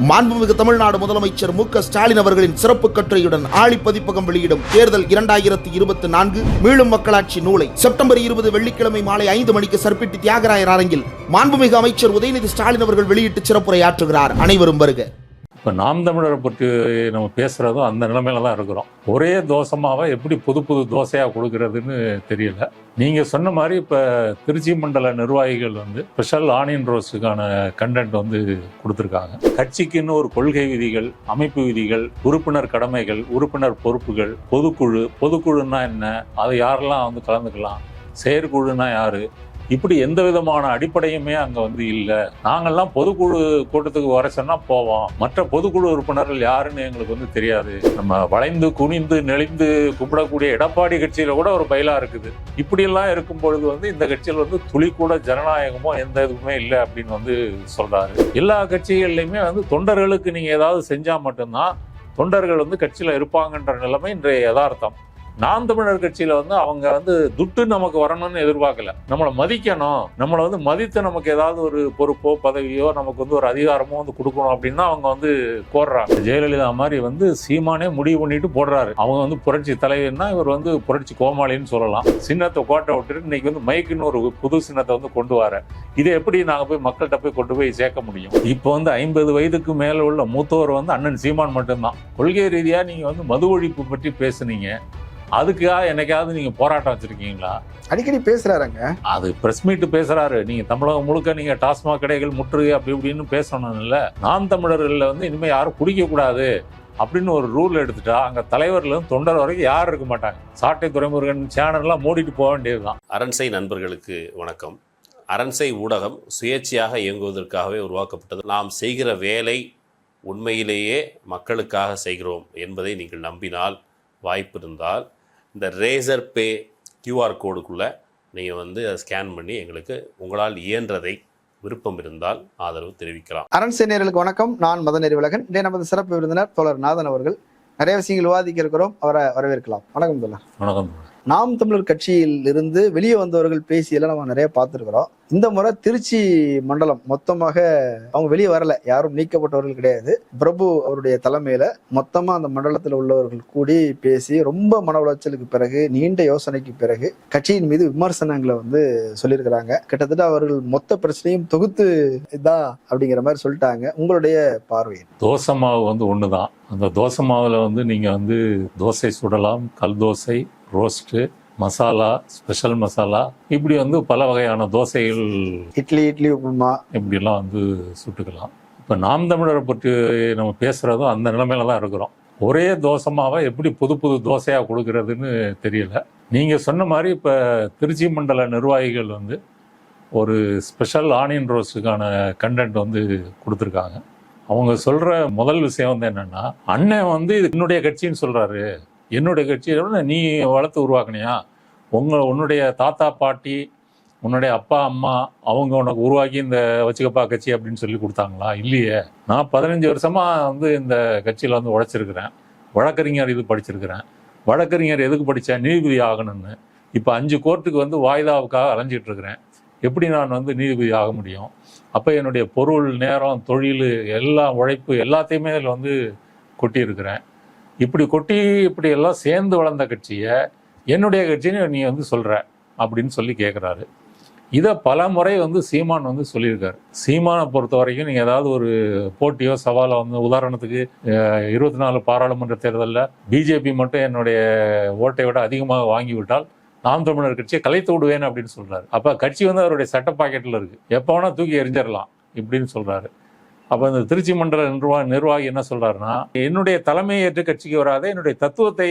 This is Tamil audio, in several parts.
மாண்புமிகு தமிழ்நாடு முதலமைச்சர் மு ஸ்டாலின் அவர்களின் சிறப்பு கட்டுரையுடன் ஆழி பதிப்பகம் வெளியிடும் தேர்தல் இரண்டாயிரத்தி இருபத்தி நான்கு மீளும் மக்களாட்சி நூலை. செப்டம்பர் இருபது வெள்ளிக்கிழமை மாலை ஐந்து மணிக்கு சர்பிட்டி தியாகராயர் அரங்கில் மாண்புமிகு அமைச்சர் உதயநிதி ஸ்டாலின் அவர்கள் வெளியிட்டு சிறப்புரையாற்றுகிறார். அனைவரும் வருக. இப்போ நாம் தமிழரை பற்றி நம்ம பேசுகிறதும் அந்த நிலைமையில தான் இருக்கிறோம். ஒரே தோசமாவை எப்படி புது புது தோசையாக கொடுக்கறதுன்னு தெரியல. நீங்கள் சொன்ன மாதிரி இப்போ திருச்சி மண்டல நிர்வாகிகள் வந்து ஸ்பெஷல் ஆனியன் ரோஸ்டுக்கான கண்டென்ட் வந்து கொடுத்துருக்காங்க. கட்சிக்குன்னு ஒரு கொள்கை விதிகள் அமைப்பு விதிகள் உறுப்பினர் கடமைகள் உறுப்பினர் பொறுப்புகள் பொதுக்குழு பொதுக்குழுன்னா என்ன? அது யாரெல்லாம் வந்து கலந்துக்கலாம்? செயற்குழுனா யாரு? இப்படி எந்த விதமான அடிப்படையுமே அங்கே வந்து இல்லை. நாங்கள்லாம் பொதுக்குழு கூட்டத்துக்கு வர சொன்னால் போவோம். மற்ற பொதுக்குழு உறுப்பினர்கள் யாருன்னு எங்களுக்கு வந்து தெரியாது. நம்ம வளைந்து குனிந்து நெளிந்து கும்பிடக்கூடிய எடப்பாடி கட்சியில் கூட ஒரு பயிலாக இருக்குது. இப்படியெல்லாம் இருக்கும் பொழுது வந்து இந்த கட்சியில் வந்து துளி கூட ஜனநாயகமோ எந்த இதுவுமே இல்லை அப்படின்னு வந்து சொல்கிறாரு எல்லா கட்சிகள்லையுமே வந்து தொண்டர்களுக்கு நீங்கள் ஏதாவது செஞ்சால் மட்டும்தான் தொண்டர்கள் வந்து கட்சியில் இருப்பாங்கன்ற நிலைமை இன்றைய யதார்த்தம். நாம் தமிழர் கட்சியில வந்து அவங்க வந்து துட்டு நமக்கு வரணும்னு எதிர்பார்க்கல. நம்மளை மதிக்கணும். நம்மளை வந்து மதித்து நமக்கு ஏதாவது ஒரு பொறுப்போ பதவியோ நமக்கு வந்து ஒரு அதிகாரமோ வந்து கொடுக்கணும் அப்படின்னா அவங்க வந்து கோர்றாங்க. ஜெயலலிதா மாதிரி வந்து சீமானே முடிவு பண்ணிட்டு போடுறாரு. அவங்க வந்து புரட்சி தலைவர்னா இவர் வந்து புரட்சி கோமாளின்னு சொல்லலாம். சின்னத்தை கோட்டை விட்டுட்டு இன்னைக்கு வந்து மைக்குன்னு ஒரு புது சின்னத்தை வந்து கொண்டு வர இதை எப்படி நாங்க போய் மக்கள்கிட்ட போய் கொண்டு போய் சேர்க்க முடியும்? இப்போ வந்து ஐம்பது வயதுக்கு மேல உள்ள மூத்தவர் வந்து அண்ணன் சீமான் மட்டும்தான். கொள்கை ரீதியா நீங்க வந்து மது ஒழிப்பு பற்றி பேசுனீங்க. அதுக்காக என்னைக்காவது நீங்க போராட்டம் வச்சிருக்கீங்களா? அடிக்கடி பேசுறாருங்க. அது பிரஸ் மீட் பேசுறாரு. நீங்க தமிழகம் முழுக்க நீங்க டாஸ்மாக் கடைகள் முற்றுகை அப்படி இப்படின்னு பேசணும் இல்ல நாம் தமிழர்கள்ல வந்து இனிமே யாரும் குடிக்க கூடாது அப்படின்னு ஒரு ரூல் எடுத்துட்டா அங்க தலைவர்ல இருந்து தொண்டர் வரைக்கும் யாரும் இருக்க மாட்டாங்க. சாட்டை துறைமுருகன் சேனல்லாம் மூடிட்டு போக வேண்டியதுதான். அரண்சை நண்பர்களுக்கு வணக்கம். அரண்சை ஊடகம் சுயேட்சையாக இயங்குவதற்காகவே உருவாக்கப்பட்டது. நாம் செய்கிற வேலை உண்மையிலேயே மக்களுக்காக செய்கிறோம் என்பதை நீங்கள் நம்பினால் வாய்ப்பு இருந்தால் இந்த ரேசர் பே கியூஆர் கோடுக்குள்ளே நீங்கள் வந்து அதை ஸ்கேன் பண்ணி எங்களுக்கு உங்களால் இயன்றதை விருப்பம் இருந்தால் ஆதரவு தெரிவிக்கலாம். அரண் நேயர்களுக்கு வணக்கம். நான் மதன் நெறிவலகன் இன்றைய நமது சிறப்பு விருந்தினர் தோழர் நாதன் அவர்கள். நிறைய விஷயங்கள் விவாதிக்க இருக்கிறோம். அவரை வரவேற்கலாம். வணக்கம் தோழர். வணக்கம் நாம் தமிழர் கட்சியில் இருந்து வெளியே வந்தவர்கள் பேசியெல்லாம் நம்ம நிறைய பார்த்துருக்குறோம். இந்த முறை திருச்சி மண்டலம் மொத்தமாக அவங்க வெளியே வரல. யாரும் நீக்கப்பட்டவர்கள் கிடையாது. பிரபு அவருடைய தலைமையில மொத்தமா அந்த மண்டலத்தில் உள்ளவர்கள் கூடி பேசி ரொம்ப மன உளைச்சலுக்கு பிறகு நீண்ட யோசனைக்கு பிறகு கட்சியின் மீது விமர்சனங்களை வந்து சொல்லியிருக்கிறாங்க. கிட்டத்தட்ட அவர்கள் மொத்த பிரச்சனையும் தொகுத்து இதான் அப்படிங்கிற மாதிரி சொல்லிட்டாங்க. உங்களுடைய பார்வை தோசை மாவு வந்து ஒன்று தான் அந்த தோசை மாவில் வந்து நீங்கள் வந்து தோசை சுடலாம் கல் தோசை ரோஸ்ட்டு மசாலா ஸ்பெஷல் மசாலா இப்படி வந்து பல வகையான தோசைகள் இட்லி இட்லி உப்புமா. இப்படிலாம் வந்து சுட்டுக்கலாம். இப்போ நாம் தமிழரை பற்றி நம்ம பேசுகிறதும் அந்த நிலைமையில தான் இருக்கிறோம். ஒரே தோசமாவை எப்படி புது புது தோசையாக கொடுக்கறதுன்னு தெரியல. நீங்கள் சொன்ன மாதிரி இப்போ திருச்சி மண்டல நிர்வாகிகள் வந்து ஒரு ஸ்பெஷல் ஆனியன் ரோஸ்டுக்கான கண்டென்ட் வந்து கொடுத்துருக்காங்க. அவங்க சொல்கிற முதல் விஷயம் வந்து என்னென்னா அண்ணன் வந்து இது என்னுடைய கட்சின்னு சொல்கிறாரு என்னுடைய கட்சியை நீ வளர்த்து உருவாக்குனியா? உங்கள் உன்னுடைய தாத்தா பாட்டி உன்னுடைய அப்பா அம்மா அவங்க உனக்கு உருவாக்கி இந்த வச்சுக்கப்பா கட்சி அப்படின்னு சொல்லி கொடுத்தாங்களா? இல்லையே. நான் பதினஞ்சு வருஷமா வந்து இந்த கட்சியில் வந்து உழைச்சிருக்கிறேன். வழக்கறிஞர் இது படிச்சிருக்கிறேன். வழக்கறிஞர் எதுக்கு படித்தேன் நீதிபதி ஆகணும்னு. இப்போ அஞ்சு கோர்ட்டுக்கு வந்து வாய்தாவுக்காக அலைஞ்சிட்டு இருக்கிறேன் எப்படி நான் வந்து நீதிபதி ஆக முடியும்? அப்போ என்னுடைய பொருள் நேரம் தொழில் எல்லா உழைப்பு எல்லாத்தையுமே அதில் வந்து கொட்டியிருக்கிறேன். இப்படி கொட்டி இப்படி எல்லாம் சேர்ந்து வளர்ந்த கட்சியை என்னுடைய கட்சின்னு நீ வந்து சொல்கிற அப்படின்னு சொல்லி கேட்குறாரு இதை பல முறை வந்து சீமான் வந்து சொல்லியிருக்காரு. சீமானை பொறுத்த வரைக்கும் நீங்கள் ஏதாவது ஒரு போட்டியோ சவாலை வந்து உதாரணத்துக்கு இருபத்தி நாலு பாராளுமன்ற தேர்தலில் பிஜேபி மட்டும் என்னுடைய ஓட்டை விட அதிகமாக வாங்கிவிட்டால் நாம் தமிழர் கட்சியை கலைத்து விடுவேன் அப்படின்னு சொல்கிறாரு அப்போ கட்சி வந்து அவருடைய சட்ட பாக்கெட்டில் இருக்குது எப்போ வேணால் தூக்கி எறிஞ்சிடலாம் இப்படின்னு சொல்கிறாரு அப்போ இந்த திருச்சி மண்டல நிர்வா நிர்வாகி என்ன சொல்கிறாருன்னா என்னுடைய தலைமையை ஏற்று கட்சிக்கு வராத என்னுடைய தத்துவத்தை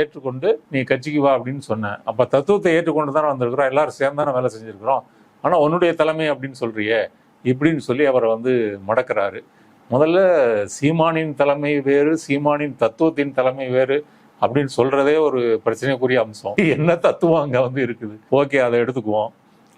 ஏற்றுக்கொண்டு நீ கட்சிக்கு வா அப்படின்னு சொன்னேன். அப்போ தத்துவத்தை ஏற்றுக்கொண்டு தானே வந்திருக்கிறோம். எல்லாரும் சேர்ந்து தானே வேலை செஞ்சுருக்கிறோம். ஆனால் உன்னுடைய தலைமை அப்படின்னு சொல்கிறியே இப்படின்னு சொல்லி அவரை வந்து மடக்கிறாரு. முதல்ல சீமானின் தலைமை வேறு சீமானின் தத்துவத்தின் தலைமை வேறு அப்படின்னு சொல்கிறதே ஒரு பிரச்சனைக்குரிய அம்சம். என்ன தத்துவம் அங்கே வந்து இருக்குது? ஓகே அதை எடுத்துக்குவோம்.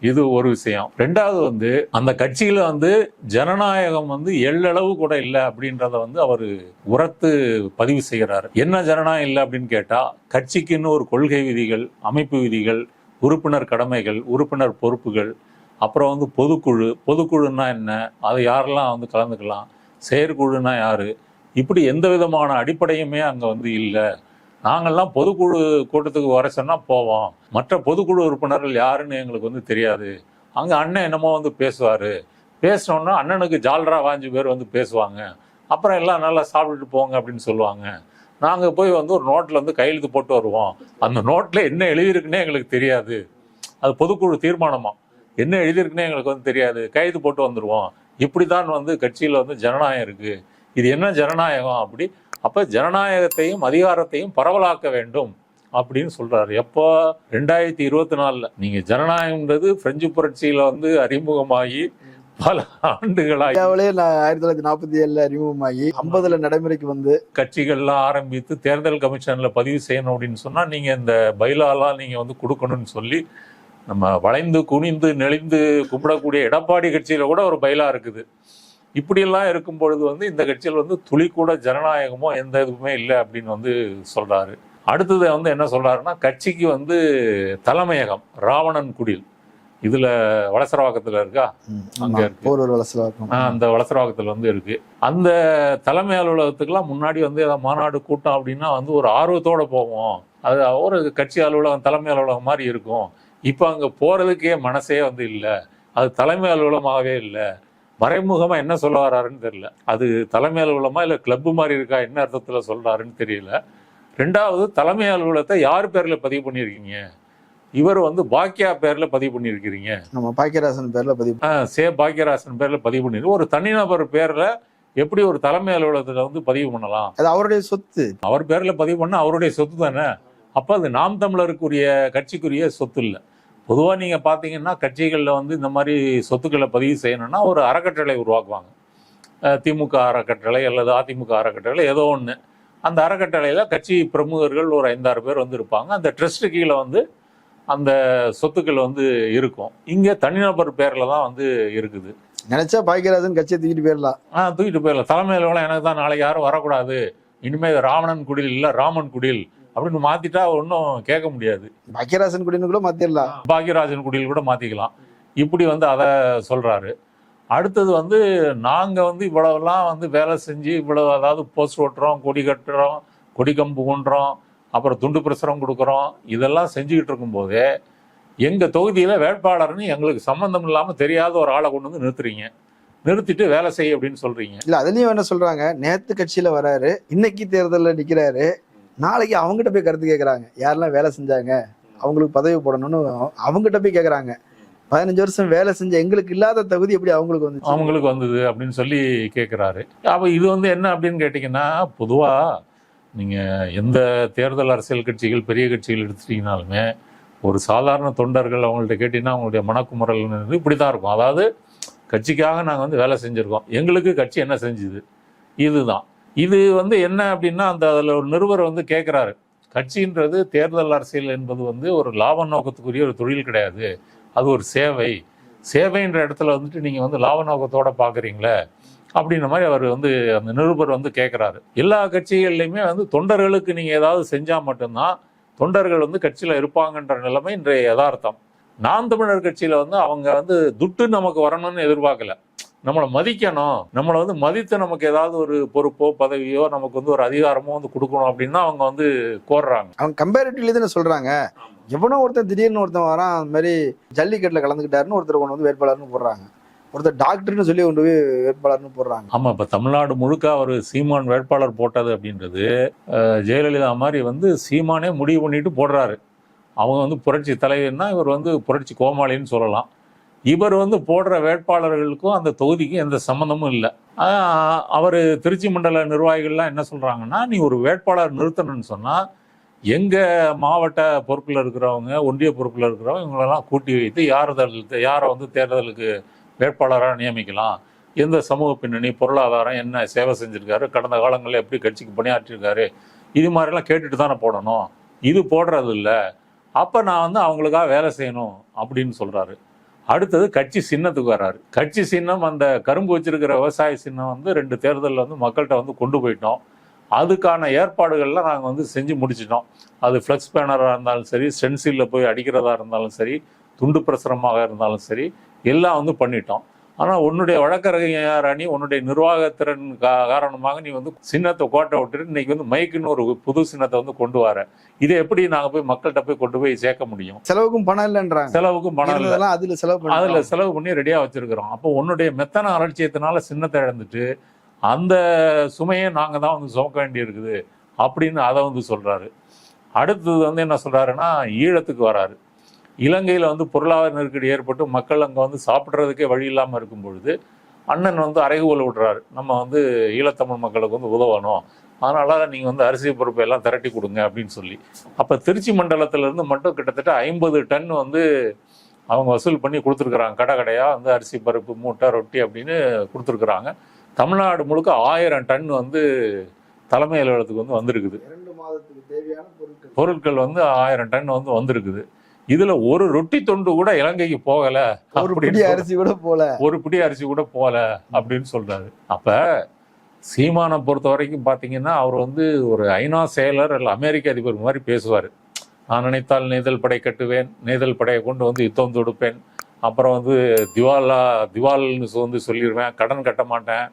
இது ஒரு விஷயம். ரெண்டாவது வந்து அந்த கட்சியில வந்து ஜனநாயகம் வந்து எள்ளளவு கூட இல்லை அப்படின்றத வந்து அவர் உரத்து பதிவு செய்கிறாரு என்ன ஜனநாயகம் இல்லை அப்படின்னு கேட்டா கட்சிக்குன்னு ஒரு கொள்கை விதிகள் அமைப்பு விதிகள் உறுப்பினர் கடமைகள் உறுப்பினர் பொறுப்புகள் அப்புறம் வந்து பொதுக்குழு பொதுக்குழுன்னா என்ன அது யாரெல்லாம் வந்து கலந்துக்கலாம் செயற்குழுன்னா யாரு இப்படி எந்த விதமான அடிப்படையுமே அங்கே வந்து இல்லை. நாங்கள்லாம் பொதுக்குழு கூட்டத்துக்கு வர சொன்னால் போவோம். மற்ற பொதுக்குழு உறுப்பினர்கள் யாருன்னு எங்களுக்கு வந்து தெரியாது. அங்கே அண்ணன் என்னமோ வந்து பேசுவார். பேசினோன்னா அண்ணனுக்கு ஜால்ரா வாஞ்சு பேர் வந்து பேசுவாங்க. அப்புறம் எல்லாம் நல்லா சாப்பிட்டுட்டு போங்க அப்படின்னு சொல்லுவாங்க. நாங்கள் போய் வந்து ஒரு நோட்டில் வந்து கையெழுத்து போட்டு வருவோம். அந்த நோட்டில் என்ன எழுதியிருக்குன்னே எங்களுக்கு தெரியாது. அது பொதுக்குழு தீர்மானமா? என்ன எழுதியிருக்குன்னே எங்களுக்கு வந்து தெரியாது. கைது போட்டு வந்துடுவோம் இப்படி தான் வந்து கட்சியில் வந்து ஜனநாயகம் இருக்குது இது என்ன ஜனநாயகம் அப்படி? அப்போ ஜனநாயகத்தையும் அதிகாரத்தையும் பரவலாக்க வேண்டும் அப்படின்னு சொல்றாரு. எப்போ? ரெண்டாயிரத்தி இருபத்தி நாலில். நீங்க ஜனநாயகம்ன்றது பிரெஞ்சு புரட்சியில வந்து அறிமுகமாகி பல ஆண்டுகளாகி. ஆயிரத்தி தொள்ளாயிரத்தி நாற்பத்தி ஏழுல அறிமுகமாகி ஐம்பதுல நடைமுறைக்கு வந்து கட்சிகள்லாம் ஆரம்பித்து தேர்தல் கமிஷன்ல பதிவு செய்யணும் அப்படின்னு சொன்னா நீங்க இந்த பைலாலாம் நீங்க வந்து கொடுக்கணும்னு சொல்லி நம்ம வளைந்து குனிந்து நெளிந்து கும்பிடக்கூடிய எடப்பாடி கட்சியில கூட ஒரு பைலா இருக்குது. இப்படியெல்லாம் இருக்கும் பொழுது வந்து இந்த கட்சியில் வந்து துளி கூட ஜனநாயகமோ எந்த இதுவுமே இல்லை அப்படின்னு வந்து சொல்றாரு. அடுத்தது வந்து என்ன சொல்றாருன்னா கட்சிக்கு வந்து தலைமையகம் ராவணன் குடில். இதுல வளசரவாக்கத்துல இருக்கா? அங்க இருக்கு. அந்த வளசரவாக்கத்தில் வந்து இருக்கு. அந்த தலைமை அலுவலகத்துக்குலாம் முன்னாடி வந்து ஏதாவது மாநாடு கூட்டம் அப்படின்னா வந்து ஒரு ஆர்வத்தோட போவோம். அது ஒரு கட்சி அலுவலகம் தலைமை அலுவலகம் மாதிரி இருக்கும். இப்போ அங்கே போறதுக்கே மனசே வந்து இல்லை. அது தலைமை அலுவலகமாகவே இல்லை. மறைமுகமா என்ன சொல்ல வர்றாருன்னு தெரியல. அது தலைமை அலுவலகமா இல்லை கிளப்பு மாதிரி இருக்கா? என்ன அர்த்தத்தில் சொல்றாருன்னு தெரியல. ரெண்டாவது தலைமை அலுவலகத்தை யார் பேர்ல பதிவு பண்ணியிருக்கீங்க? இவர் வந்து பாக்கியா பேர்ல பதிவு பண்ணியிருக்கிறீங்க. நம்ம பாக்கியராசன் பேர்ல பதிவு சே பாக்கியராசன் பேர்ல பதிவு பண்ணிருக்கு ஒரு தனிநபர் பேர்ல எப்படி ஒரு தலைமை அலுவலகத்துல வந்து பதிவு பண்ணலாம்? அது அவருடைய சொத்து. அவர் பேர்ல பதிவு பண்ண அவருடைய சொத்து தானே? அப்ப அது நாம் தமிழருக்குரிய கட்சிக்குரிய சொத்து இல்லை. பொதுவா நீங்க பாத்தீங்கன்னா கட்சிகள்ல வந்து இந்த மாதிரி சொத்துக்களை பதிவு செய்யணும்னா ஒரு அறக்கட்டளை உருவாக்குவாங்க. திமுக அறக்கட்டளை அல்லது அதிமுக அறக்கட்டளை ஏதோ ஒன்று அந்த அறக்கட்டளையில கட்சி பிரமுகர்கள் ஒரு ஐந்தாறு பேர் வந்து இருப்பாங்க. அந்த ட்ரஸ்ட் கீழே வந்து அந்த சொத்துக்கள் வந்து இருக்கும். இங்க தனிநபர் பேர்ல தான் வந்து இருக்குது. நினைச்சா பாக்கியராஜன் கட்சியை தூக்கிட்டு போயிடலாம். ஆ தூக்கிட்டு போயிடலாம். தலைமை அலுவலகம் எனக்கு தான் நாளைக்கு யாரும் வரக்கூடாது. இனிமே இது ராவணன் குடில் இல்ல ராமன் குடில். அப்படின்னு மாத்திட்டா ஒன்றும் கேட்க முடியாது. பாக்கியராசன் குடின்னு கூட மாத்திரலாம். பாக்யராஜன் குடில் கூட மாத்திக்கலாம். இப்படி வந்து அதை சொல்றாரு. அடுத்தது வந்து நாங்க வந்து இவ்வளவுலாம் வந்து வேலை செஞ்சு இவ்வளவு அதாவது போஸ்ட் ஓட்டுறோம் கொடி கட்டுறோம் கொடி கம்பு கொண்டுறோம் அப்புறம் துண்டு பிரசுரம் கொடுக்குறோம் இதெல்லாம் செஞ்சுக்கிட்டு இருக்கும்போதே எங்க தொகுதியில வேட்பாளர்னு எங்களுக்கு சம்பந்தம் இல்லாம தெரியாத ஒரு ஆளை கொண்டு வந்து நிறுத்துறீங்க. நிறுத்திட்டு வேலை செய் அப்படின்னு சொல்றீங்க. இல்ல அதுலயும் என்ன சொல்றாங்க? நேத்து கட்சியில வராரு இன்னைக்கு தேர்தல்ல நிக்கிறாரு நாளைக்கு அவங்ககிட்ட போய் கருத்து கேட்குறாங்க யாரெல்லாம் வேலை செஞ்சாங்க? அவங்களுக்கு பதவி போடணும்னு அவங்ககிட்ட போய் கேட்குறாங்க பதினஞ்சு வருஷம் வேலை செஞ்ச எங்களுக்கு இல்லாத தகுதி எப்படி அவங்களுக்கு வந்து அவங்களுக்கு வந்தது அப்படின்னு சொல்லி கேட்குறாரு அப்போ இது வந்து என்ன அப்படின்னு கேட்டிங்கன்னா பொதுவாக நீங்கள் எந்த தேர்தல் அரசியல் கட்சிகள் பெரிய கட்சிகள் எடுத்துட்டீங்கனாலுமே ஒரு சாதாரண தொண்டர்கள் அவங்கள்ட்ட கேட்டிங்கன்னா அவங்களுடைய மனக்குமுறல் இப்படி தான் இருக்கும். அதாவது கட்சிக்காக நாங்கள் வந்து வேலை செஞ்சுருக்கோம். எங்களுக்கு கட்சி என்ன செஞ்சுது? இதுதான். இது வந்து என்ன அப்படின்னா அந்த அதில் ஒரு நிருபர் வந்து கேட்குறாரு கட்சின்றது தேர்தல் அரசியல் என்பது வந்து ஒரு லாப நோக்கத்துக்குரிய ஒரு தொழில் கிடையாது. அது ஒரு சேவை. சேவைன்ற இடத்துல வந்துட்டு நீங்கள் வந்து லாப நோக்கத்தோடு பார்க்குறீங்களே அப்படின்ற மாதிரி அவர் வந்து அந்த நிருபர் வந்து கேட்குறாரு எல்லா கட்சிகள்லையுமே வந்து தொண்டர்களுக்கு நீங்கள் ஏதாவது செஞ்சால் மட்டும்தான் தொண்டர்கள் வந்து கட்சியில் இருப்பாங்கன்ற நிலைமை இன்றைய யதார்த்தம். நாம் தமிழர் கட்சியில் வந்து அவங்க வந்து துட்டு நமக்கு வரணும்னு எதிர்பார்க்கல. நம்மளை மதிக்கணும். நம்மளை வந்து மதித்து நமக்கு ஏதாவது ஒரு பொறுப்போ பதவியோ நமக்கு வந்து ஒரு அதிகாரமோ வந்து கொடுக்கணும் அப்படின்னு தான் அவங்க வந்து கோர்றாங்க. அவங்க கம்பேரிட்டிவ்லி தானே சொல்றாங்க. எவனோ ஒருத்தன் திடீர்னு ஒருத்தன் வரான் அந்த மாதிரி ஜல்லிக்கட்டுல கலந்துக்கிட்டாருன்னு ஒருத்தர் கொண்டு வந்து வேட்பாளர்னு போடுறாங்க. ஒருத்தர் டாக்டர்னு சொல்லி கொண்டு போய் வேட்பாளர்னு போடுறாங்க. ஆமா இப்ப தமிழ்நாடு முழுக்க அவர் சீமான் வேட்பாளர் போட்டது அப்படின்றது ஜெயலலிதா மாதிரி வந்து சீமானே முடிவு பண்ணிட்டு போடுறாரு. அவங்க வந்து புரட்சி தலைவர்னா இவர் வந்து புரட்சி கோமாளின்னு சொல்லலாம். இவர் வந்து போடுற வேட்பாளர்களுக்கும் அந்த தொகுதிக்கும் எந்த சம்மந்தமும் இல்லை. அவர் திருச்சி மண்டல நிர்வாகிகள்லாம் என்ன சொல்கிறாங்கன்னா நீ ஒரு வேட்பாளர் நிறுத்தணும்னு சொன்னால் எங்கள் மாவட்ட பொறுப்பில் இருக்கிறவங்க ஒன்றிய பொறுப்பில் இருக்கிறவங்க இவங்களெல்லாம் கூட்டி வைத்து யார் யாரை வந்து தேர்தலுக்கு வேட்பாளராக நியமிக்கலாம்? எந்த சமூக பின்னணி பொருளாதாரம் என்ன சேவை செஞ்சுருக்காரு கடந்த காலங்களில் எப்படி கட்சிக்கு பணியாற்றிருக்காரு இது மாதிரிலாம் கேட்டுட்டு தானே போடணும். இது போடுறது இல்லை அப்போ நான் வந்து அவங்களுக்காக வேலை செய்யணும் அப்படின்னு சொல்கிறாரு அடுத்தது கட்சி சின்னத்துக்கு வர்றாரு கட்சி சின்னம் அந்த கரும்பு வச்சிருக்கிற விவசாய சின்னம் வந்து ரெண்டு தேர்தலில் வந்து மக்கள்கிட்ட வந்து கொண்டு போயிட்டோம். அதுக்கான ஏற்பாடுகள்லாம் நாங்கள் வந்து செஞ்சு முடிச்சிட்டோம். அது ஃப்ளெக்ஸ் பேனராக இருந்தாலும் சரி ஸ்டென்சிலில் போய் அடிக்கிறதா இருந்தாலும் சரி துண்டு பிரசுரமாக இருந்தாலும் சரி எல்லாம் வந்து பண்ணிட்டோம். ஆனால் உன்னுடைய வழக்கறிஞர் அணி உன்னுடைய நிர்வாகத்திறன் கா- காரணமாக நீ வந்து சின்னத்தை கோட்டை விட்டுட்டு இன்னைக்கு வந்து மைக்குன்னு ஒரு புது சின்னத்தை வந்து கொண்டு வர. இதை எப்படி நாங்கள் போய் மக்கள்கிட்ட போய் கொண்டு போய் சேர்க்க முடியும்? செலவுக்கும் பணம் இல்லைன்றாங்க. செலவுக்கும் பணம் இல்லை. அதுல செலவு அதுல செலவு பண்ணி ரெடியா வச்சிருக்கிறோம். அப்போ உன்னுடைய மெத்தன அலட்சியத்தினால சின்னத்தை இழந்துட்டு அந்த சுமையை நாங்க தான் வந்து சுமக்க வேண்டியிருக்குது அப்படின்னு அதை வந்து சொல்றாரு. அடுத்தது வந்து என்ன சொல்றாருன்னா ஈழத்துக்கு வராரு. இலங்கையில வந்து பொருளாதார நெருக்கடி ஏற்பட்டு மக்கள் அங்க வந்து சாப்பிட்றதுக்கே வழி இல்லாம இருக்கும் பொழுது அண்ணன் வந்து அறைகூவல் விடுறாரு. நம்ம வந்து ஈழத்தமிழ் மக்களுக்கு வந்து உதவணும். அதனால நீங்க வந்து அரிசி பொறுப்பை எல்லாம் திரட்டி கொடுங்க அப்படின்னு சொல்லி. அப்ப திருச்சி மண்டலத்துல இருந்து மட்டும் கிட்டத்தட்ட ஐம்பது டன் வந்து அவங்க வசூல் பண்ணி கொடுத்துருக்குறாங்க. கடை கடையா வந்து அரிசி பருப்பு மூட்டை ரொட்டி அப்படின்னு கொடுத்துருக்குறாங்க. தமிழ்நாடு முழுக்க ஆயிரம் டன் வந்து தலைமை அலுவலகத்துக்கு வந்து வந்திருக்குது. இரண்டு மாதத்துக்கு தேவையான பொருட்கள். பொருட்கள் வந்து ஆயிரம் டன் வந்து வந்திருக்குது. இதுல ஒரு ரொட்டி தொண்டு கூட இலங்கைக்கு போகல ஒரு பிடி. அரிசி கூட போல. ஒரு பிடி அரிசி கூட போகல அப்படின்னு சொல்றாரு. அப்ப சீமானை பொறுத்த வரைக்கும் பாத்தீங்கன்னா அவர் வந்து ஒரு ஐநா செயலர் அல்ல அமெரிக்க அதிபர் மாதிரி பேசுவார். நான் நினைத்தால் நெய்தல் படை கட்டுவேன் நெய்தல் படையை கொண்டு வந்து யுத்தம் தொடுப்பேன். அப்புறம் வந்து திவாலா திவால்னு வந்து சொல்லிடுவேன். கடன் கட்ட மாட்டேன்.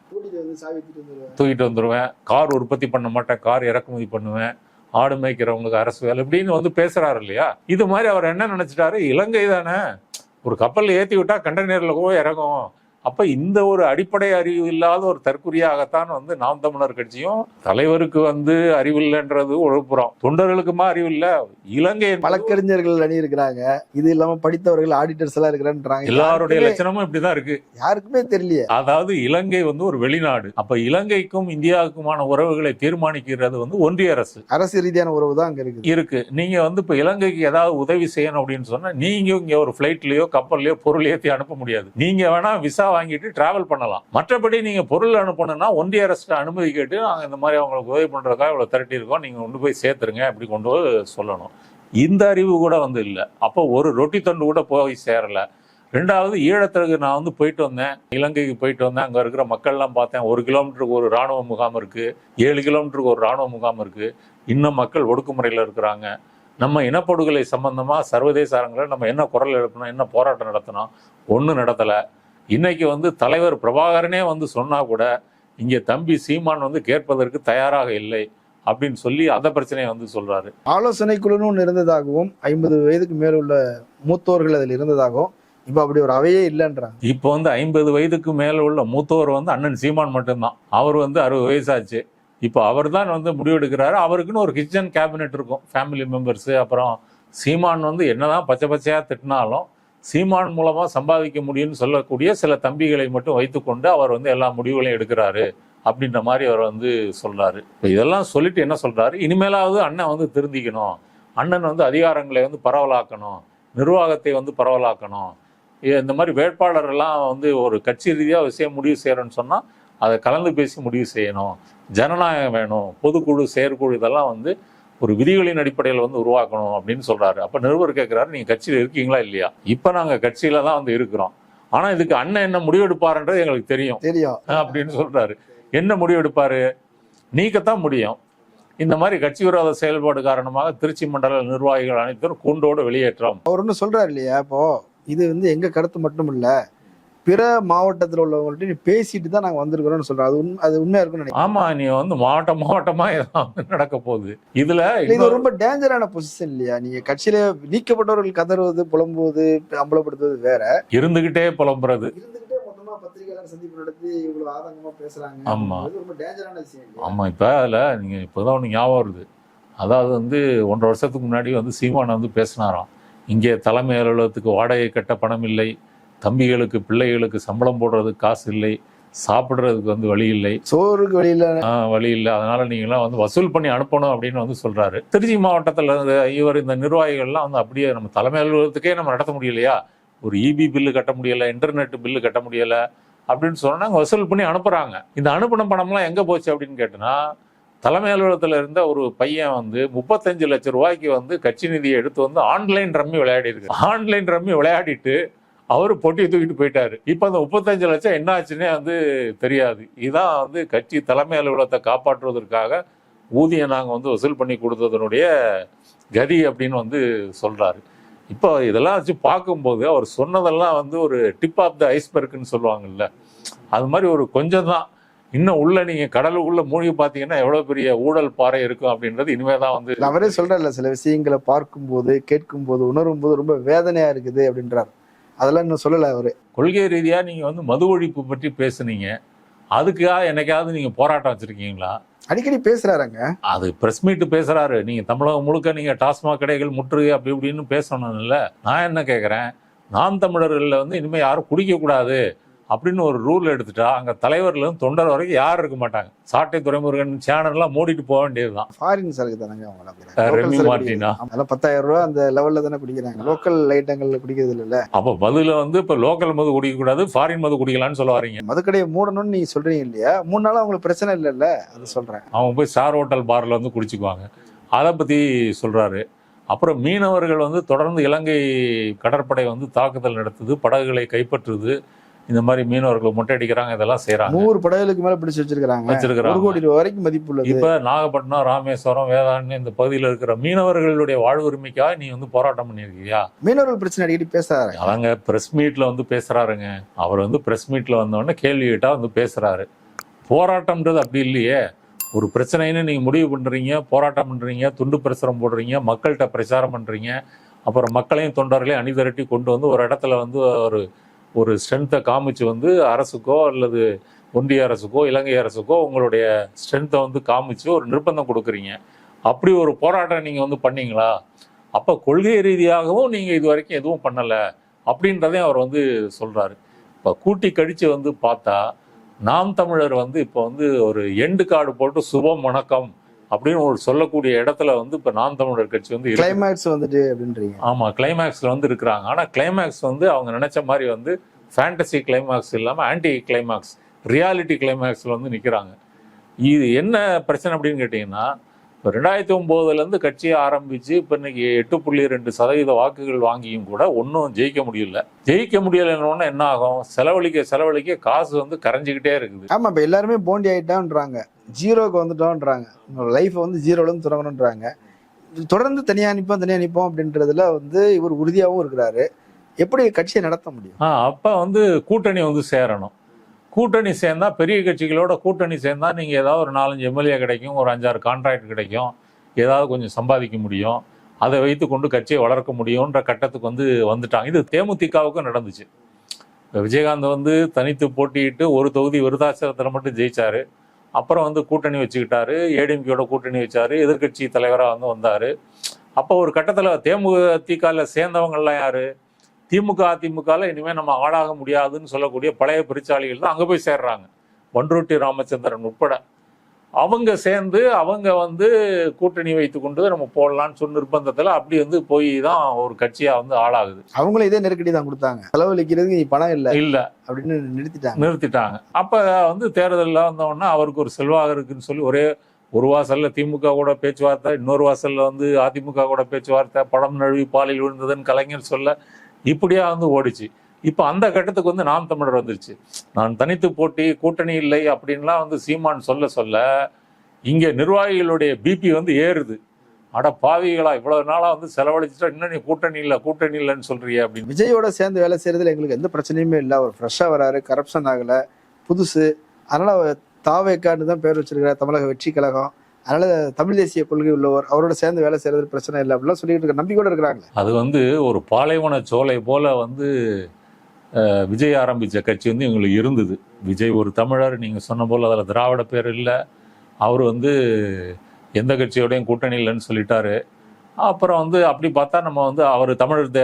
தூக்கிட்டு வந்துடுவேன் கார் உற்பத்தி பண்ண மாட்டேன். கார் இறக்குமதி பண்ணுவேன். ஆடு மேய்க்கிறவங்களுக்கு அரசு வேலை இப்படின்னு வந்து பேசுறாரு இல்லையா? இது மாதிரி அவர் என்ன நினைச்சிட்டாரு? இலங்கை தானே. ஒரு கப்பல் ஏத்தி விட்டா கண்டெய்னர்ல போய் இறங்கும். அப்ப இந்த ஒரு அடிப்படை அறிவு இல்லாத ஒரு தற்குறியாகத்தான் வந்து நாம் தமிழர் கட்சியும் தலைவருக்கு வந்து அறிவில்லைன்றது ஒழுப்புறம். தொண்டர்களுக்குமா அறிவில்ல இலங்கை என்பது வழக்கறிஞர்கள் அணி இருக்கிறாங்க. இது இல்லாம படித்தவர்கள் ஆடிட்டர்ஸ் எல்லாம் இருக்கிறான்றாங்க எல்லாருடைய லட்சணமும் இப்படிதான் இருக்கு. யாருக்குமே தெரியலையே. அதாவது இலங்கை வந்து ஒரு வெளிநாடு. அப்ப இலங்கைக்கும் இந்தியாவுக்குமான உறவுகளை தீர்மானிக்கிறது வந்து ஒன்றிய அரசு. அரசு ரீதியான உறவு தான் அங்க இருக்குது. இருக்கு. நீங்க வந்து இப்ப இலங்கைக்கு ஏதாவது உதவி செய்யணும் அப்படின்னு சொன்னா நீங்க இங்க ஒரு பிளைட்லயோ கப்பல்லயோ பொருள் ஏத்தி அனுப்ப முடியாது. நீங்க வேணா விசா வாங்கிட்டு டிராவல் பண்ணலாம். மற்றபடி நீங்கள் பொருள் அனுப்பணும்னா ஒன்றிய அரசு அனுமதி கேட்டு நாங்கள் இந்த மாதிரி அவங்களுக்கு உதவி பண்ணுறதுக்காக இவ்வளோ திரட்டியிருக்கோம் நீங்கள் கொண்டு போய் சேர்த்துருங்க அப்படி கொண்டு போய் சொல்லணும். இந்த அறிவு கூட வந்து இல்லை. அப்போ ஒரு ரொட்டி தண்டு கூட போய் சேரலை. ரெண்டாவது ஈழத்திற்கு நான் வந்து போயிட்டு வந்தேன். இலங்கைக்கு போயிட்டு வந்தேன். அங்கே இருக்கிற மக்கள்லாம் பார்த்தேன். ஒரு கிலோமீட்டருக்கு ஒரு ராணுவ முகாம் இருக்குது ஏழு கிலோமீட்டருக்கு ஒரு ராணுவ முகாம் இருக்குது இன்னும் மக்கள் ஒடுக்குமுறையில் இருக்கிறாங்க. நம்ம இனப்படுகொலை சம்பந்தமாக சர்வதேச அரங்கில் நம்ம என்ன குரல் எழுப்பணும் என்ன போராட்டம் நடத்தணும் ஒன்றும் நடத்தலை. இன்னைக்கு வந்து தலைவர் பிரபாகரனே வந்து சொன்னா கூட இங்கே தம்பி சீமான் வந்து கேட்பதற்கு தயாராக இல்லை அப்படின்னு சொல்லி அந்த பிரச்சனையை வந்து சொல்றாரு. ஆலோசனை குழுன்னு ஒன்று இருந்ததாகவும் ஐம்பது வயதுக்கு மேல் உள்ள மூத்தோர்கள் அதில் இருந்ததாகவும் இப்ப அப்படி ஒரு அவையே இல்லைன்றாங்க. இப்போ வந்து ஐம்பது வயதுக்கு மேல உள்ள மூத்தவர் வந்து அண்ணன் சீமான் மட்டும்தான். அவர் வந்து அறுபது வயசாச்சு. இப்போ அவர் தான் வந்து முடிவெடுக்கிறாரு. அவருக்குன்னு ஒரு கிச்சன் கேபினெட் இருக்கும். ஃபேமிலி மெம்பர்ஸ் அப்புறம் சீமான் வந்து என்னதான் பச்சை பச்சையா திட்டினாலும் சீமான் மூலமா சம்பாதிக்க முடியும்னு சொல்லக்கூடிய சில தம்பிகளை மட்டும் வைத்துக்கொண்டு அவர் வந்து எல்லா முடிவுகளையும் எடுக்கிறாரு அப்படின்ற மாதிரி அவர் வந்து சொல்றாரு. இப்போ இதெல்லாம் சொல்லிட்டு என்ன சொல்றாரு? இனிமேலாவது அண்ணன் வந்து திருந்திக்கணும். அண்ணன் வந்து அதிகாரங்களை வந்து பரவலாக்கணும். நிர்வாகத்தை வந்து பரவலாக்கணும். இந்த மாதிரி வேட்பாளர் எல்லாம் வந்து ஒரு கட்சி ரீதியாக விஷயம் முடிவு செய்யறோம்னு சொன்னால் அதை கலந்து பேசி முடிவு செய்யணும். ஜனநாயகம் வேணும். பொதுக்குழு செயற்குழு இதெல்லாம் வந்து ஒரு விதிகளின் அடிப்படையில் வந்து உருவாக்கணும் அப்படின்னு சொல்றாரு. அப்ப நிருபர் கேட்கிறாரு நீங்க கட்சியில் இருக்கீங்களா இல்லையா? இப்ப நாங்க கட்சியில தான் வந்து இருக்கிறோம். ஆனா இதுக்கு அண்ணன் என்ன முடிவெடுப்பாருன்றது எங்களுக்கு தெரியும். தெரியும். அப்படின்னு சொல்றாரு. என்ன முடிவெடுப்பாரு? நீக்கத்தான் முடியும். இந்த மாதிரி கட்சி விரோத செயல்பாடு காரணமாக திருச்சி மண்டல நிர்வாகிகள் அனைத்தும் கூண்டோடு வெளியேற்றம். அவர் ஒன்றும் சொல்றாரு இல்லையா இப்போ? இது வந்து எங்க கருத்து மட்டும் இல்ல. பிற மாவட்டத்தில் உள்ளவங்கள்ட்ட நீ பேசிட்டு தான் நாங்க வந்திருக்கிறோம்னு சொல்றோம் அது உண்மை அது உண்மையா இருக்கும்னு நினைக்கிறேன். ஆமா நீ வந்து மாவட்டம் மாவட்டமா இதான் நடக்க போகுது. இதுல இது ரொம்ப டேஞ்சரான பொசிஷன் இல்லையா? நீங்க கட்சியில நீக்கப்பட்டவர்கள் கதறுவது புலம்புவது அம்பலப்படுத்துவது வேற. இருந்துகிட்டே புலம்புறது? ஆமா இப்ப அதுல நீங்க இப்போதான் ஒண்ணு ஞாபகம் வருது. அதாவது வந்து ஒன்றரை வருஷத்துக்கு முன்னாடி வந்து சீமான் வந்து பேசினாராம். இங்கே தலைமை அலுவலகத்துக்கு வாடகை கட்ட பணம் இல்லை. தம்பிகளுக்கு பிள்ளைகளுக்கு சம்பளம் போடுறதுக்கு காசு இல்லை சாப்பிடுறதுக்கு வந்து வழி இல்லை. சோறுக்கு வெளியில ஆஹ் வழி இல்லை. அதனால நீங்களாம் வந்து வசூல் பண்ணி அனுப்பணும் அப்படின்னு வந்து சொல்றாரு. திருச்சி மாவட்டத்தில் இருந்து இவர் இந்த நிர்வாகிகள்லாம் வந்து அப்படியே நம்ம தலைமை அலுவலகத்துக்கே நம்ம நடத்த முடியலையா? ஒரு இபி பில்லு கட்ட முடியல இன்டர்நெட் பில்லு கட்ட முடியல அப்படின்னு சொன்னா அங்க வசூல் பண்ணி அனுப்புறாங்க. இந்த அனுப்பின பணம்லாம் எங்க போச்சு அப்படின்னு கேட்டனா தலைமை அலுவலகத்தில் இருந்த ஒரு பையன் வந்து முப்பத்தஞ்சு லட்சம் ரூபாய்க்கு வந்து கட்சி நிதியை எடுத்து வந்து ஆன்லைன் ரம்மி விளையாடி இருக்கு ஆன்லைன் ரம்மி விளையாடிட்டு அவர் பொட்டி தூக்கிட்டு போயிட்டாரு. இப்போ அந்த முப்பத்தஞ்சு லட்சம் என்ன ஆச்சுன்னே வந்து தெரியாது. இதுதான் வந்து கட்சி தலைமை அலுவலகத்தை காப்பாற்றுவதற்காக ஊதியம் நாங்கள் வந்து வசூல் பண்ணி கொடுத்ததனுடைய கதி அப்படின்னு வந்து சொல்றாரு. இப்போ இதெல்லாம் வச்சு பார்க்கும்போது அவர் சொன்னதெல்லாம் வந்து ஒரு டிப் ஆஃப் த ஐஸ்பெர்க்குன்னு சொல்லுவாங்கல்ல. அது மாதிரி ஒரு கொஞ்சம் தான். இன்னும் உள்ள நீங்க கடலுக்குள்ள மூழ்கி பார்த்தீங்கன்னா எவ்வளவு பெரிய ஊழல் பாறை இருக்கும் அப்படின்றது இனிமேல் தான் வந்து அவரே சொல்றாருல்ல சில விஷயங்களை பார்க்கும்போது கேட்கும்போது உணரும் போது ரொம்ப வேதனையா இருக்குது அப்படின்றாரு. அதெல்லாம் இன்னும் சொல்லல அவரு. கொள்கை ரீதியா நீங்க வந்து மது ஒழிப்பு பற்றி பேசுனீங்க. அதுக்காக என்னைக்காவது நீங்க போராட்டம் வச்சிருக்கீங்களா? அடிக்கடி பேசுறாருங்க. அது பிரஸ் மீட் பேசுறாரு. நீங்க தமிழகம் முழுக்க நீங்க டாஸ்மாக் கடைகள் முற்றுகை அப்படி இப்படின்னு பேசணும்ல நான் என்ன கேட்குறேன் நாம் தமிழர்கள்ல வந்து இனிமே யாரும் குடிக்க கூடாது அப்படின்னு ஒரு ரூல் எடுத்துட்டா அங்க தலைவர்ல இருந்து தொண்டர் வரைக்கும் யாரும் இருக்க மாட்டாங்க. சாட்டை துறைமுருகன் சேனல்லாம் மூடிட்டு போக வேண்டியதுதான். ஃபாரின் சரக்கு தானங்க அவங்க ரெமி மார்ட்டினா. அதெல்லாம் பத்தாயிரம் ரூபாய் அந்த லெவல்ல தானே குடிக்கிறாங்க. லோக்கல் ஐட்டங்கள்ல குடிக்கிறது இல்ல அப்ப பதில வந்து இப்ப லோக்கல் மது குடிக்க கூடாது ஃபாரின் மது குடிக்கலாம்னு சொல்ல வரீங்க. மதுக்கடையை மூடணும்னு நீங்க சொல்றீங்க இல்லையா? மூணு நாளா அவங்களுக்கு பிரச்சனை இல்லைல்ல? அது சொல்றேன். அவங்க போய் ஸ்டார் ஹோட்டல் பார்ல வந்து குடிச்சுக்குவாங்க. அதை பத்தி சொல்றாரு. அப்புறம் மீனவர்கள் வந்து தொடர்ந்து இலங்கை கடற்படை வந்து தாக்குதல் நடத்துது படகுகளை கைப்பற்றுது. இந்த மாதிரி மீனவர்கள் முட்டையடிக்கிறாங்க இதெல்லாம் செய்றாங்க. நூறு படகுகளுக்கு மேல பிடிச்சு வச்சிருக்காங்க ஒரு வச்சிருக்கிறாங்க கோடி ரூபாய் வரைக்கும் மதிப்பு உள்ளது இப்ப நாகப்பட்டினம் ராமேஸ்வரம் வேதாரண்யம் இந்த பகுதியில் இருக்கிற மீனவர்களுடைய வாழ்வுரிமைக்காக நீ வந்து போராட்டம் பண்ணியிருக்கியா? மீனவர்கள் பிரச்சனை அடிக்கடி பேசுறாரு. அவங்க பிரஸ் மீட்ல வந்து பேசுறாருங்க. அவர் வந்து பிரஸ் மீட்ல வந்தோடனே கேள்வி கேட்டா வந்து பேசுறாரு. போராட்டம்ன்றது அப்படி இல்லையே. ஒரு பிரச்சனைன்னு நீங்க முடிவு பண்றீங்க போராட்டம் பண்றீங்க துண்டு பிரசுரம் போடுறீங்க மக்கள்கிட்ட பிரச்சாரம் பண்றீங்க அப்புறம் மக்களையும் தொண்டர்களையும் அணிதிரட்டி கொண்டு வந்து ஒரு இடத்துல வந்து ஒரு ஒரு ஸ்ட்ரென்த்தை காமிச்சு வந்து அரசுக்கோ அல்லது ஒன்றிய அரசுக்கோ இலங்கை அரசுக்கோ உங்களுடைய ஸ்ட்ரென்த்தை வந்து காமிச்சு ஒரு நிர்பந்தம் கொடுக்குறீங்க. அப்படி ஒரு போராட்டம் நீங்கள் வந்து பண்ணீங்களா? அப்போ கொள்கை ரீதியாகவும் நீங்கள் இது வரைக்கும் எதுவும் பண்ணலை அப்படின்றதையும் அவர் வந்து சொல்கிறாரு இப்போ கூட்டி கழித்து வந்து பார்த்தா நாம் தமிழர் வந்து இப்போ வந்து ஒரு எண்டு கார்டு போட்டு சுபம் வணக்கம் அப்படின்னு ஒரு சொல்லக்கூடிய இடத்துல வந்து இப்ப நாம் தமிழர் கட்சி வந்து. கிளைமேக்ஸ் வந்துட்டு அப்படின்றீங்க. ஆமா கிளைமேக்ஸ்ல வந்து இருக்கிறாங்க. ஆனா கிளைமேக்ஸ் வந்து அவங்க நினைச்ச மாதிரி வந்து ஃபேண்டசி கிளைமேக்ஸ் இல்லாம ஆன்டி கிளைமேக்ஸ் ரியாலிட்டி கிளைமேக்ஸ்ல வந்து நிக்கிறாங்க. இது என்ன பிரச்சனை அப்படின்னு கேட்டீங்கன்னா இப்போ ரெண்டாயிரத்தி ஒம்போதுலேருந்து கட்சியை ஆரம்பிச்சு இப்போ இன்னைக்கு எட்டு புள்ளி ரெண்டு சதவீத வாக்குகள் வாங்கியும் கூட ஒன்றும் ஜெயிக்க முடியல. ஜெயிக்க முடியலைன்னு என்ன ஆகும்? செலவழிக்க செலவழிக்க காசு வந்து கரைஞ்சிக்கிட்டே இருக்குது. ஆமா இப்ப எல்லாருமே போண்டி ஆயிட்டான்றாங்க. ஜீரோக்கு வந்துட்டோன்றாங்க. லைஃப் வந்து ஜீரோல இருந்து தொடங்கணுன்றாங்க. தொடர்ந்து தனியா நிப்போம் தனியா நிப்போம் அப்படின்றதுல வந்து இவர் உறுதியாகவும் இருக்கிறாரு. எப்படி கட்சியை நடத்த முடியும்? ஆ அப்போ வந்து கூட்டணி வந்து சேரணும். கூட்டணி சேர்ந்தால் பெரிய கட்சிகளோட கூட்டணி சேர்ந்தால் நீங்கள் ஏதாவது ஒரு நாலஞ்சு எம்எல்ஏ கிடைக்கும் ஒரு அஞ்சாறு கான்ட்ராக்ட் கிடைக்கும் ஏதாவது கொஞ்சம் சம்பாதிக்க முடியும் அதை வைத்து கொண்டு கட்சியை வளர்க்க முடியும்ன்ற கட்டத்துக்கு வந்து வந்துட்டாங்க. இது தேமுதிகவுக்கும் நடந்துச்சு. விஜயகாந்த் வந்து தனித்து போட்டியிட்டு ஒரு தொகுதி விருதாச்சலத்தில் மட்டும் ஜெயித்தார் அப்புறம் வந்து கூட்டணி வச்சுக்கிட்டாரு ஏடிஎம்கேயோட கூட்டணி வச்சார் எதிர்க்கட்சி தலைவராக வந்து வந்தார். அப்போ ஒரு கட்டத்தில் தேமுதிகவில் சேர்ந்தவங்கள்லாம் யார்? திமுக அதிமுகவில் இனிமேல் நம்ம ஆளாக முடியாதுன்னு சொல்லக்கூடிய பழைய பிரிச்சாளிகள் தான் அங்கே போய் சேர்றாங்க. பன்ருட்டி ராமச்சந்திரன் உட்பட. அவங்க சேர்ந்து அவங்க வந்து கூட்டணி வைத்து கொண்டு நம்ம போடலான்னு சொன்ன நிர்பந்தத்தில் அப்படி வந்து போய் தான் ஒரு கட்சியாக வந்து ஆளாகுது. அவங்களும் இதே நெருக்கடி தான் கொடுத்தாங்க. செலவழிக்கிறதுக்கு பணம் இல்லை. இல்லை. அப்படின்னு நிறுத்திட்டாங்க. நிறுத்திட்டாங்க. அப்போ வந்து தேர்தலில் வந்தோடனே அவருக்கு ஒரு செல்வாக்கு இருக்குன்னு சொல்லி ஒரே ஒரு வாசல்ல திமுக கூட பேச்சுவார்த்தை இன்னொரு வாசல்ல வந்து அதிமுக கூட பேச்சுவார்த்தை படம் நழுவி பாலில் விழுந்ததுன்னு கலைஞர் சொல்ல இப்படியா வந்து ஓடிச்சு. இப்போ அந்த கட்டத்துக்கு வந்து நாம் தமிழர் வந்துருச்சு. நான் தனித்து போட்டி கூட்டணி இல்லை அப்படின்லாம் வந்து சீமான் சொல்ல சொல்ல இங்கே நிர்வாகிகளுடைய பிபி வந்து ஏறுது. அட பாவிகளா இவ்வளவு நாளா வந்து செலவழிச்சுட்டா இன்னும் நீ கூட்டணி இல்லை கூட்டணி இல்லைன்னு சொல்றியே அப்படின்னு. விஜயோட சேர்ந்து வேலை செய்யறதுல எங்களுக்கு எந்த பிரச்சனையுமே இல்லை. அவர் ஃப்ரெஷ்ஷாக வராரு கரப்ஷன் ஆகலை புதுசு. அதனால தாவேக்கான்னு தான் பேர் வச்சிருக்கிறார் தமிழக வெற்றி கழகம். அதனால தமிழ் தேசிய கொள்கை உள்ளவர் அவரோட சேர்ந்து வேலை செய்யறது பிரச்சனை இல்லை அப்படிலாம் சொல்லிட்டு இருக்க நம்பிக்கையோட இருக்கிறாங்க அது வந்து ஒரு பாலைவன சோலை போல வந்து விஜய் ஆரம்பித்த கட்சி வந்து எங்களுக்கு இருந்தது. விஜய் ஒரு தமிழர் நீங்கள் சொன்ன போல் அதில் திராவிட பேர் இல்லை. அவர் வந்து எந்த கட்சியோடையும் கூட்டணி இல்லைன்னு சொல்லிட்டாரு. அப்புறம் வந்து அப்படி பார்த்தா நம்ம வந்து அவர் தமிழ் தே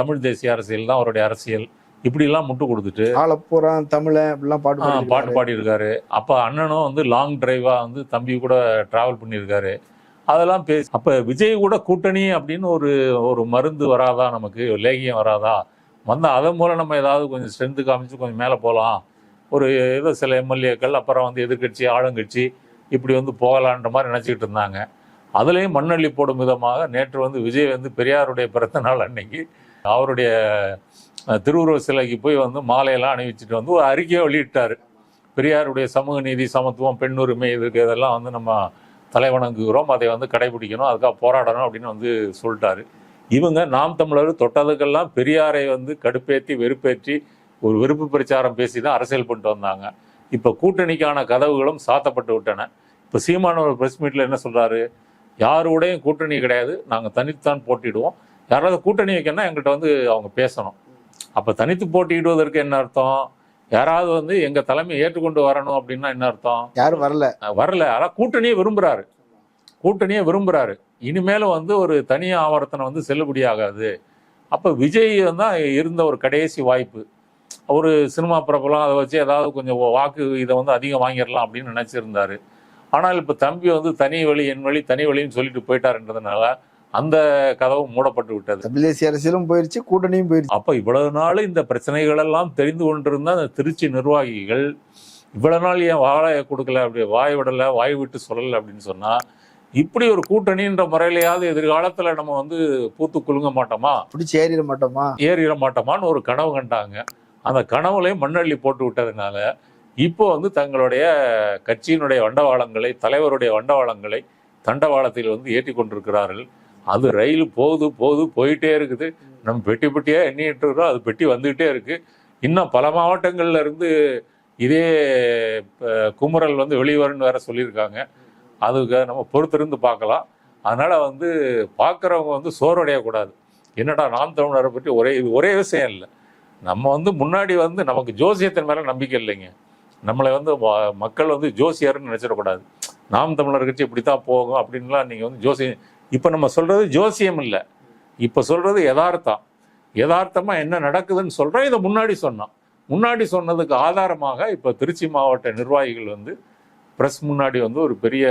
தமிழ் தேசிய அரசியல் தான் அவருடைய அரசியல். இப்படிலாம் முட்டு கொடுத்துட்டு ஆலப்பூரான் தமிழன் அப்படிலாம் பாட்டு பாட்டு இருக்காரு. பாடியிருக்காரு. அப்போ அண்ணனும் வந்து லாங் டிரைவா வந்து தம்பி கூட டிராவல் பண்ணியிருக்காரு. அதெல்லாம் பேசி அப்போ விஜய் கூட கூட்டணி அப்படின்னு ஒரு ஒரு மருந்து வராதா நமக்கு? லேகியம் வராதா? வந்தால் அதன் மூலம் நம்ம ஏதாவது கொஞ்சம் ஸ்ட்ரென்த்து காமிச்சு கொஞ்சம் மேலே போகலாம். ஒரு ஏதோ சில எம்எல்ஏக்கள் அப்புறம் வந்து எதிர்க்கட்சி ஆளுங்கட்சி இப்படி வந்து போகலான்ற மாதிரி நினச்சிக்கிட்டு இருந்தாங்க. அதுலேயும் மண்ணள்ளி போடும் விதமாக நேற்று வந்து விஜய் வந்து பெரியாருடைய பிறந்த நாள் அன்னைக்கு அவருடைய திருவுருவ சிலைக்கு போய் வந்து மாலையெல்லாம் அணிவிச்சுட்டு வந்து ஒரு அறிக்கையை வெளியிட்டார். பெரியாருடைய சமூக நீதி சமத்துவம் பெண்ணுரிமை இதுக்கு இதெல்லாம் வந்து நம்ம தலைவணங்குகிறோம் அதை வந்து கடைபிடிக்கணும். அதுக்காக போராடணும் அப்படின்னு வந்து சொல்லிட்டாரு. இவங்க நாம் தமிழர் தொட்டதுக்கெல்லாம் பெரியாரை வந்து கடுப்பேற்றி வெறுப்பேற்றி ஒரு வெறுப்பு பிரச்சாரம் பேசி தான் அரசியல் பண்ணிட்டு வந்தாங்க. இப்போ கூட்டணிக்கான கதவுகளும் சாத்தப்பட்டு விட்டன. இப்போ சீமான ஒரு ப்ரெஸ் மீட்டில் என்ன சொல்கிறாரு யாரோடையும் கூட்டணி கிடையாது. நாங்கள் தனித்தான் போட்டிடுவோம் யாராவது கூட்டணி வைக்கணும்னா எங்கள்கிட்ட வந்து அவங்க பேசணும். அப்போ தனித்து போட்டியிடுவதற்கு என்ன அர்த்தம்? யாராவது வந்து எங்கள் தலைமை ஏற்றுக்கொண்டு வரணும் அப்படின்னா என்ன அர்த்தம்? யாரும் வரல. வரல. ஆனால் கூட்டணியை விரும்புறாரு. கூட்டணியை விரும்புறாரு. இனிமேலும் வந்து ஒரு தனி ஆவர்த்தனை வந்து செல்லுபடியாகாது அப்போ விஜய் தான் இருந்த ஒரு கடைசி வாய்ப்பு. ஒரு சினிமா பிரபலம் அதை வச்சு ஏதாவது கொஞ்சம் வாக்கு இதை வந்து அதிகம் வாங்கிடலாம் அப்படின்னு நினைச்சிருந்தாரு. ஆனால் இப்போ தம்பி வந்து தனி வழி என் வழி தனி வழின்னு சொல்லிட்டு போயிட்டாருன்றதுனால அந்த கதவு மூடப்பட்டு விட்டது. தமிழ் தேசிய அரசியலும் போயிருச்சு கூட்டணியும் போயிருச்சு. அப்ப இவ்வளவு நாள் இந்த பிரச்சனைகள் எல்லாம் தெரிந்து கொண்டிருந்த அந்த திருச்சி நிர்வாகிகள் இவ்வளவு நாள் ஏன் வாழ கொடுக்கல அப்படி வாய் விடல வாய் விட்டு சொல்லல அப்படின்னு சொன்னா இப்படி ஒரு கூட்டணின்ற முறையிலையாவது எதிர்காலத்துல நம்ம வந்து பூத்து குலுங்க மாட்டோமா? பிடிச்சி ஏறிட மாட்டோமா? ஏறிட மாட்டோமான்னு ஒரு கனவு கண்டாங்க. அந்த கனவுலையும் மண்ணள்ளி போட்டு விட்டதுனால இப்போ வந்து தங்களுடைய கட்சியினுடைய வண்டவாளங்களை தலைவருடைய வண்டவாளங்களை தண்டவாளத்தில் வந்து ஏற்றி கொண்டிருக்கிறார்கள். அது ரயில் போகுது போகுது போயிட்டே இருக்குது. நம்ம பெட்டி பெட்டியாக எண்ணிட்டு இருக்கிறோம் அது பெட்டி வந்துகிட்டே இருக்கு. இன்னும் பல மாவட்டங்கள்ல இருந்து இதே அஹ், குமுறல் வந்து வெளிவரும்னு வேற சொல்லியிருக்காங்க. அதுக்கு நம்ம பொறுத்திருந்து பார்க்கலாம். அதனால வந்து பார்க்குறவங்க வந்து சோர்வடையக்கூடாது. என்னடா நாம் தமிழரை பற்றி ஒரே இது ஒரே விஷயம் இல்லை. நம்ம வந்து முன்னாடி வந்து நமக்கு ஜோசியத்தின் மேலே நம்பிக்கை இல்லைங்க. நம்மளை வந்து மக்கள் வந்து ஜோசியர்னு நினச்சிடக்கூடாது. நாம் தமிழர் கட்சி இப்படித்தான் போகும் அப்படின்லாம் நீங்கள் வந்து ஜோசியம் இப்போ நம்ம சொல்கிறது ஜோசியம் இல்லை. இப்போ சொல்கிறது யதார்த்தம். யதார்த்தமாக என்ன நடக்குதுன்னு சொல்கிறோம் இதை முன்னாடி சொன்னோம் முன்னாடி சொன்னதுக்கு ஆதாரமாக இப்போ திருச்சி மாவட்ட நிர்வாகிகள் வந்து ப்ரெஸ் முன்னாடி வந்து ஒரு பெரிய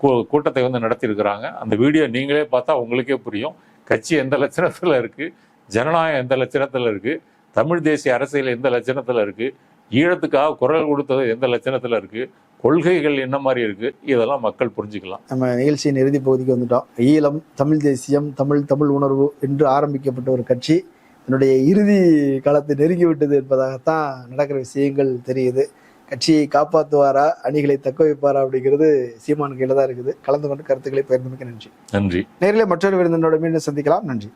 கூ- கூட்டத்தை வந்து நடத்தியிருக்கிறாங்க. அந்த வீடியோ நீங்களே பார்த்தா உங்களுக்கே புரியும். கட்சி எந்த லட்சணத்தில் இருக்குது ஜனநாயகம் எந்த லட்சணத்தில் இருக்குது தமிழ் தேசிய அரசியல் எந்த லட்சணத்தில் இருக்குது ஈழத்துக்காக குரல் கொடுத்தது எந்த லட்சணத்தில் இருக்குது கொள்கைகள் என்ன மாதிரி இருக்கு? இதெல்லாம் மக்கள் புரிஞ்சுக்கலாம். நம்ம நிகழ்ச்சியின் இறுதி பகுதிக்கு வந்துட்டோம். ஈழம் தமிழ் தேசியம் தமிழ் தமிழ் உணர்வு என்று ஆரம்பிக்கப்பட்ட ஒரு கட்சி தன்னுடைய இறுதி காலத்தை நெருங்கி விட்டது என்பதாகத்தான் நடக்கிற விஷயங்கள் தெரியுது. கட்சியை காப்பாற்றுவாரா அணிகளை தக்க வைப்பாரா அப்படிங்கிறது சீமான் கையில தான் இருக்குது. கலந்து கொண்டு கருத்துக்களை பகிர்ந்தமைக்க நன்றி. நன்றி. நேரில் மற்றொரு விருந்தினோட மீண்டும் சந்திக்கலாம். நன்றி.